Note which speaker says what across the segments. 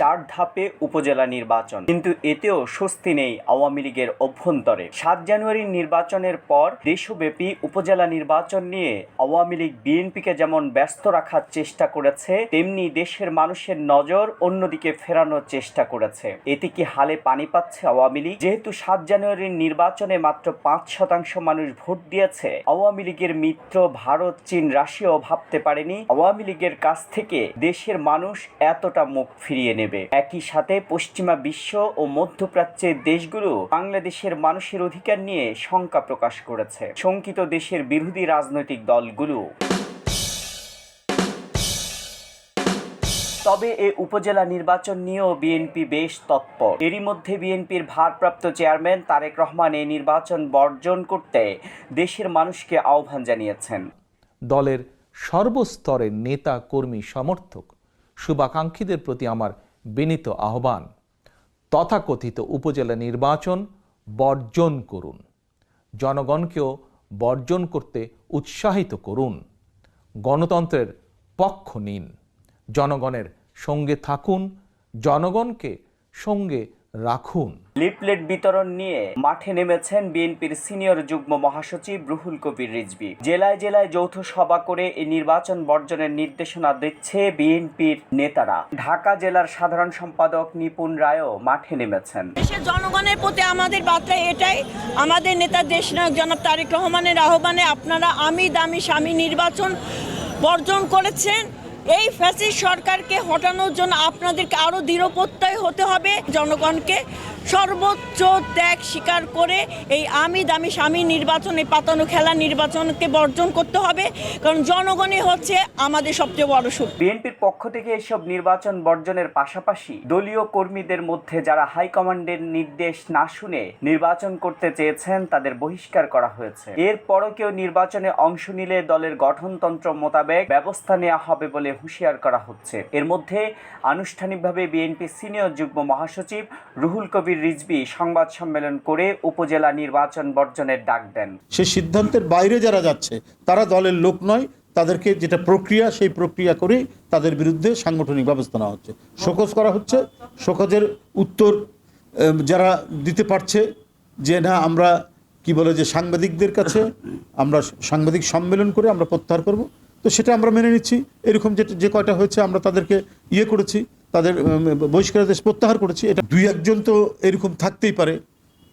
Speaker 1: চার ধাপে উপজেলা নির্বাচন কিন্তু এতেও স্বস্তি নেই আওয়ামী লীগের অভ্যন্তরে সাত জানুয়ারি নির্বাচনের পর দেশব্যাপী উপজেলা নির্বাচন নিয়ে আওয়ামী লীগ বিএনপিকে যেমন ব্যস্ত রাখার চেষ্টা করেছে তেমনি দেশের মানুষের নজর অন্যদিকে ফেরানোর চেষ্টা করেছে এতে কি হালে পানি পাচ্ছে আওয়ামী লীগ যেহেতু সাত জানুয়ারির নির্বাচনে মাত্র পাঁচ শতাংশ মানুষ ভোট দিয়েছে আওয়ামী লীগের মিত্র ভারত চীন রাশিয়াও ভাবতে পারেনি আওয়ামী লীগের কাছ থেকে দেশের মানুষ এতটা মুখ ফিরিয়ে নেবে দেবে একই সাথে পশ্চিমা বিশ্ব ও মধ্যপ্রাচ্যের দেশগুলো বাংলাদেশের মানুষের অধিকার নিয়ে শঙ্কা প্রকাশ করেছে শঙ্কিত দেশের বিরোধী রাজনৈতিক দলগুলো তবে এ উপজেলা নির্বাচন নিয়েও বিএনপি বেশ তৎপর এরই মধ্যে বিএনপির ভারপ্রাপ্ত চেয়ারম্যান তারেক রহমান এই নির্বাচন বর্জন করতে দেশের মানুষকে আহ্বান জানিয়েছেন
Speaker 2: দলের সর্বস্তরের নেতা কর্মী সমর্থক শুভাকাঙ্ক্ষীদের প্রতি আমার বিনীত আহ্বান তথাকথিত উপজেলা নির্বাচন বর্জন করুন জনগণকেও বর্জন করতে উৎসাহিত করুন গণতন্ত্রের পক্ষ নিন জনগণের সঙ্গে থাকুন জনগণকে সঙ্গে রাখুন
Speaker 1: লিফলেট বিতরণ নিয়ে মাঠে নেমেছেন বিএনপির সিনিয়র যুগ্ম মহাসচিব রুহুল কবির রিজবি জেলায় জেলায় যৌথ সভা করে এই নির্বাচন বর্জনের নির্দেশনা দিচ্ছে বিএনপির নেতারা ঢাকা জেলার সাধারণ সম্পাদক নিপুণ রায়ও মাঠে নেমেছেন
Speaker 3: দেশের জনগণের প্রতি আমাদের বার্তা এটাই আমাদের নেতা দেশনায়ক জনাব তারেক রহমানের আহ্বানে আপনারা আমি দামি স্বামী নির্বাচন বর্জন করেছেন এই ফ্যাসিস্ট সরকারকে হটানোর জন্য আপনাদেরকে আরও দৃঢ়প্রত্যয় হতে হবে জনগণকে সর্বোচ্চ ত্যাগ স্বীকার করে এই আমি দামি স্বামী নির্বাচনে পাতানো খেলা নির্বাচনকে বর্জন করতে হবে কারণ জনগণই হচ্ছে আমাদের সবচেয়ে বড় শক্তি
Speaker 1: বিএনপির পক্ষ থেকে এসব নির্বাচন বর্জনের পাশাপাশি দলীয় কর্মীদের মধ্যে যারা হাইকমান্ডের নির্দেশ না শুনে নির্বাচন করতে চেয়েছেন তাদের বহিষ্কার করা হয়েছে এরপরও কেউ নির্বাচনে অংশ নিলে দলের গঠনতন্ত্র মোতাবেক ব্যবস্থা নেওয়া হবে বলে হুঁশিয়ার করা হচ্ছে এর মধ্যে আনুষ্ঠানিকভাবে বিএনপি সিনিয়র যুগ্ম মহাসচিব রুহুল কবির আমির রিজবি সংবাদ সম্মেলন করে উপজেলা নির্বাচন বর্জনের ডাক দেন
Speaker 4: সে সিদ্ধান্তের বাইরে যারা যাচ্ছে তারা দলের লোক নয় তাদেরকে যেটা প্রক্রিয়া সেই প্রক্রিয়া করেই তাদের বিরুদ্ধে সাংগঠনিক ব্যবস্থা নেওয়া হচ্ছে শোকজ করা হচ্ছে শোকজের উত্তর যারা দিতে পারছে যে না আমরা কি বলে যে সাংবাদিকদের কাছে আমরা সাংবাদিক সম্মেলন করে আমরা প্রত্যাহার করব তো সেটা আমরা মেনে নিচ্ছি এরকম যে যে কয়টা হয়েছে আমরা তাদেরকে ইয়ে করেছি তাদের দেশ প্রত্যাহার করেছে এটা দুই একজন তো এরকম থাকতেই পারে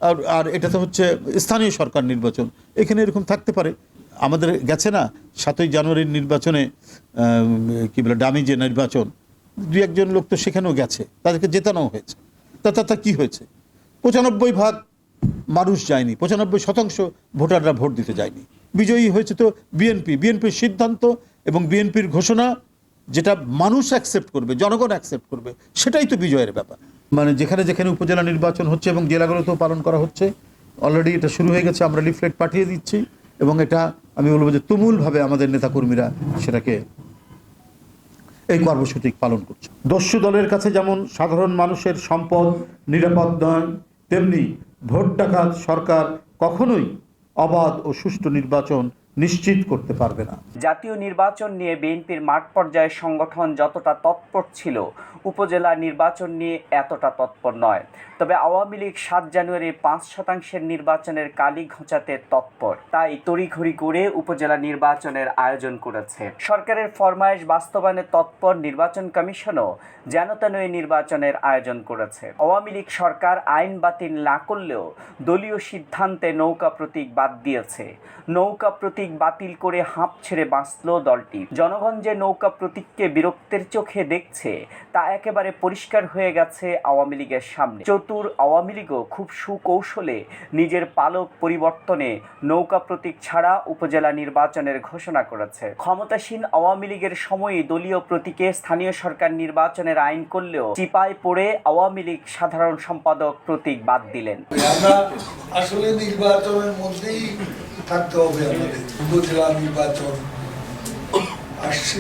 Speaker 4: আর আর এটা তো হচ্ছে স্থানীয় সরকার নির্বাচন এখানে এরকম থাকতে পারে আমাদের গেছে না সাতই জানুয়ারির নির্বাচনে কী বলে ডামি যে নির্বাচন দুই একজন লোক তো সেখানেও গেছে তাদেরকে জেতানো হয়েছে তা তা কী হয়েছে পঁচানব্বই ভাগ মানুষ যায়নি পঁচানব্বই শতাংশ ভোটাররা ভোট দিতে যায়নি বিজয়ী হয়েছে তো বিএনপি বিএনপির সিদ্ধান্ত এবং বিএনপির ঘোষণা যেটা মানুষ অ্যাকসেপ্ট করবে জনগণ অ্যাকসেপ্ট করবে সেটাই তো বিজয়ের ব্যাপার মানে যেখানে যেখানে উপজেলা নির্বাচন হচ্ছে এবং জেলাগুলোতেও পালন করা হচ্ছে অলরেডি এটা শুরু হয়ে গেছে আমরা লিফলেট পাঠিয়ে দিচ্ছি এবং এটা আমি বলবো যে তুমুলভাবে আমাদের নেতাকর্মীরা সেটাকে এই কর্মসূচি পালন করছে দস্যু দলের কাছে যেমন সাধারণ মানুষের সম্পদ নিরাপদ নয় তেমনি ভোট ডাকাত সরকার কখনোই অবাধ ও সুষ্ঠু নির্বাচন নিশ্চিত করতে পারবে না
Speaker 1: জাতীয় নির্বাচন নিয়ে বিএনপির মাঠ পর্যায়ে সংগঠন যতটা তৎপর ছিল উপজেলা নির্বাচন নিয়ে এতটা তৎপর নয় তবে আওয়ামী লীগ সাত জানুয়ারি পাঁচ শতাংশের নির্বাচনের কালি ঘোঁচাতে তৎপর তাই তড়িঘড়ি করে উপজেলা নির্বাচনের আয়োজন করেছে সরকারের ফরমায়েশ বাস্তবায়নে তৎপর নির্বাচন কমিশনও যেন তেন এই নির্বাচনের আয়োজন করেছে আওয়ামী লীগ সরকার আইন বাতিল না করলেও দলীয় সিদ্ধান্তে নৌকা প্রতীক বাদ দিয়েছে নৌকা প্রতীক প্রতীক বাতিল করে হাঁপ ছেড়ে বাঁচল দলটি জনগণ যে নৌকা প্রতীককে বিরক্তের চোখে দেখছে তা একেবারে পরিষ্কার হয়ে গেছে আওয়ামী লীগের সামনে চতুর আওয়ামী লীগও খুব সুকৌশলে নিজের পালক পরিবর্তনে নৌকা প্রতীক ছাড়া উপজেলা নির্বাচনের ঘোষণা করেছে ক্ষমতাসীন আওয়ামী লীগের সময়ে দলীয় প্রতীকে স্থানীয় সরকার নির্বাচনের আইন করলেও চিপায় পড়ে আওয়ামী লীগ সাধারণ সম্পাদক প্রতীক বাদ দিলেন
Speaker 5: আসলে নির্বাচনের মধ্যেই থাকতে হবে আমাদের উপজেলা নির্বাচন আসছে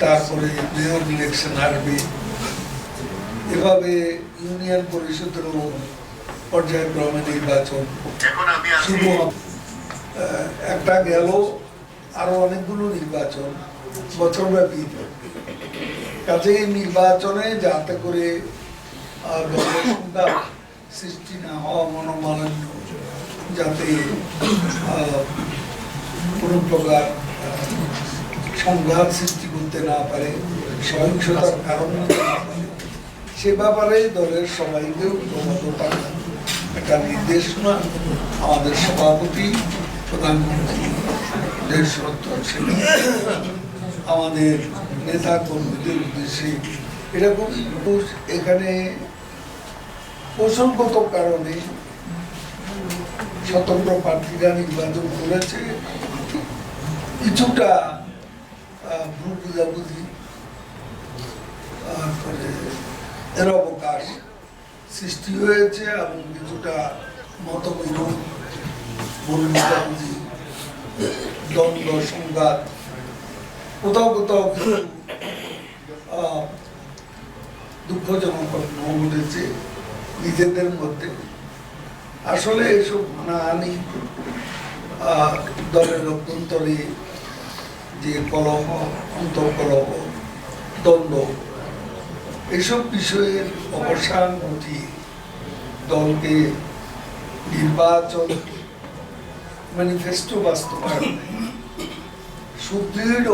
Speaker 5: তারপরে মেয়র ইলেকশন আসবে এভাবে ইউনিয়ন পরিষদের পর্যায়ক্রমে নির্বাচন একটা গেল আরো অনেকগুলো নির্বাচন বছরব্যাপী কাজে এই নির্বাচনে যাতে করে সৃষ্টি না হওয়া মনোমালিন্য যাতে কোনো প্রকার সংঘাত সৃষ্টি করতে না পারে সহিংসতার কারণ সে ব্যাপারে দলের সবাইকেও ক্রমত একটা নির্দেশনা আমাদের সভাপতি প্রধানমন্ত্রী দেশ আমাদের নেতা কর্মীদের উদ্দেশ্যে এরকম এখানে প্রসঙ্গত কারণে স্বতন্ত্র প্রার্থীরা নির্বাচন করেছে কিছুটা ভুল বুঝাবুঝি তারপরে এর অবকাশ সৃষ্টি হয়েছে এবং কিছুটা মত ভুল বুঝাবুঝি দ্বন্দ্ব সংঘাত কোথাও কোথাও কিছু দুঃখজনক ঘটনাও ঘটেছে নিজেদের মধ্যে আসলে এসব আনি দলের অভ্যন্তরে যে কলহ অন্তর্কলহ দ্বন্দ্ব এসব বিষয়ের অবসান ঘটি দলকে নির্বাচন ম্যানিফেস্টো বাস্তবায়ন সুদৃঢ়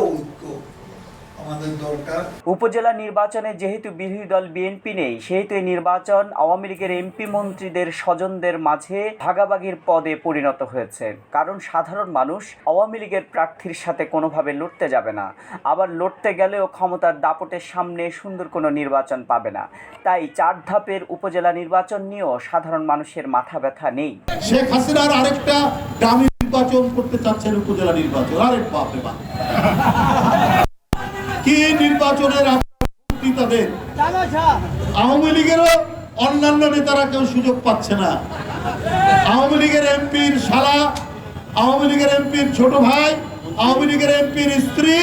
Speaker 1: উপজেলা নির্বাচনে যেহেতু বিরোধী দল বিএনপি নেই সেহেতু এই নির্বাচন আওয়ামী লীগের এমপি মন্ত্রীদের স্বজনদের মাঝে ভাগাভাগির পদে পরিণত হয়েছে কারণ সাধারণ মানুষ আওয়ামী লীগের প্রার্থীর সাথে কোনোভাবে লড়তে যাবে না আবার লড়তে গেলেও ক্ষমতার দাপটের সামনে সুন্দর কোনো নির্বাচন পাবে না তাই চার ধাপের উপজেলা নির্বাচন নিয়েও সাধারণ মানুষের মাথা ব্যথা নেই
Speaker 4: শেখ হাসিনার আরেকটা নির্বাচন করতে চাচ্ছেন উপজেলা নির্বাচন আরে বাপরে বাপ কি নির্বাচনের তাদের আওয়ামী লীগেরও অন্যান্য নেতারা কেউ সুযোগ পাচ্ছে না আওয়ামী লীগের এমপির শালা আওয়ামী লীগের এমপির ছোট ভাই আওয়ামী লীগের এমপির স্ত্রী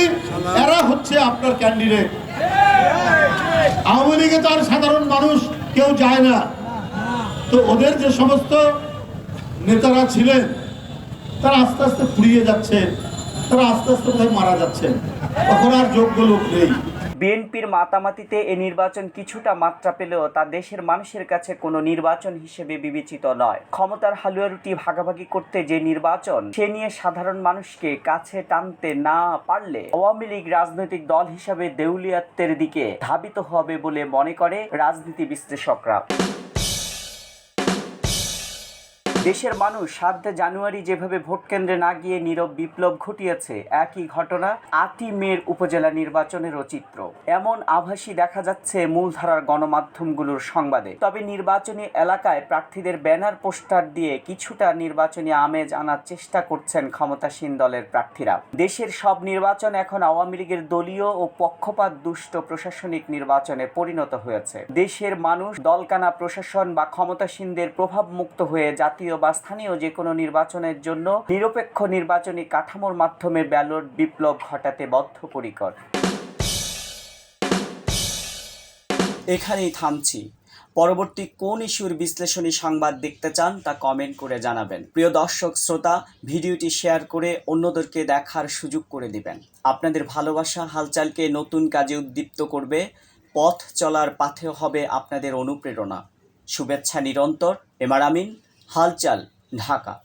Speaker 4: এরা হচ্ছে আপনার ক্যান্ডিডেট আওয়ামী লীগে তার সাধারণ মানুষ কেউ যায় না তো ওদের যে সমস্ত নেতারা ছিলেন তারা আস্তে আস্তে ফুরিয়ে যাচ্ছে তারা আস্তে আস্তে কোথায় মারা যাচ্ছেন তখন আর যোগ্য লোক নেই
Speaker 1: বিএনপির মাতামাতিতে এ নির্বাচন কিছুটা মাত্রা পেলেও তা দেশের মানুষের কাছে কোনো নির্বাচন হিসেবে বিবেচিত নয় ক্ষমতার হালুয়া রুটি ভাগাভাগি করতে যে নির্বাচন সে নিয়ে সাধারণ মানুষকে কাছে টানতে না পারলে আওয়ামী লীগ রাজনৈতিক দল হিসাবে দেউলিয়াত্বের দিকে ধাবিত হবে বলে মনে করে রাজনীতি বিশ্লেষকরা দেশের মানুষ সাত জানুয়ারি যেভাবে ভোট কেন্দ্রে না গিয়ে নীরব বিপ্লব ঘটিয়েছে একই ঘটনা আতিমের উপজেলা নির্বাচনেরও চিত্র এমন আভাসই দেখা যাচ্ছে মূলধারার গণমাধ্যমগুলোর সংবাদে তবে নির্বাচনী এলাকায় প্রার্থীদের ব্যানার পোস্টার দিয়ে কিছুটা নির্বাচনী আমেজ আনার চেষ্টা করছেন ক্ষমতাসীন দলের প্রার্থীরা দেশের সব নির্বাচন এখন আওয়ামী লীগের দলীয় ও পক্ষপাত দুষ্ট প্রশাসনিক নির্বাচনে পরিণত হয়েছে দেশের মানুষ দলকানা প্রশাসন বা ক্ষমতাসীনদের প্রভাবমুক্ত হয়ে জাতীয় জাতীয় বা স্থানীয় যে কোনো নির্বাচনের জন্য নিরপেক্ষ নির্বাচনী কাঠামোর মাধ্যমে ব্যালট বিপ্লব ঘটাতে বদ্ধপরিকর এখানেই থামছি পরবর্তী কোন ইস্যুর বিশ্লেষণী সংবাদ দেখতে চান তা কমেন্ট করে জানাবেন প্রিয় দর্শক শ্রোতা ভিডিওটি শেয়ার করে অন্যদেরকে দেখার সুযোগ করে দিবেন আপনাদের ভালোবাসা হালচালকে নতুন কাজে উদ্দীপ্ত করবে পথ চলার পাথেও হবে আপনাদের অনুপ্রেরণা শুভেচ্ছা নিরন্তর এমার আমিন हालचाल ढाका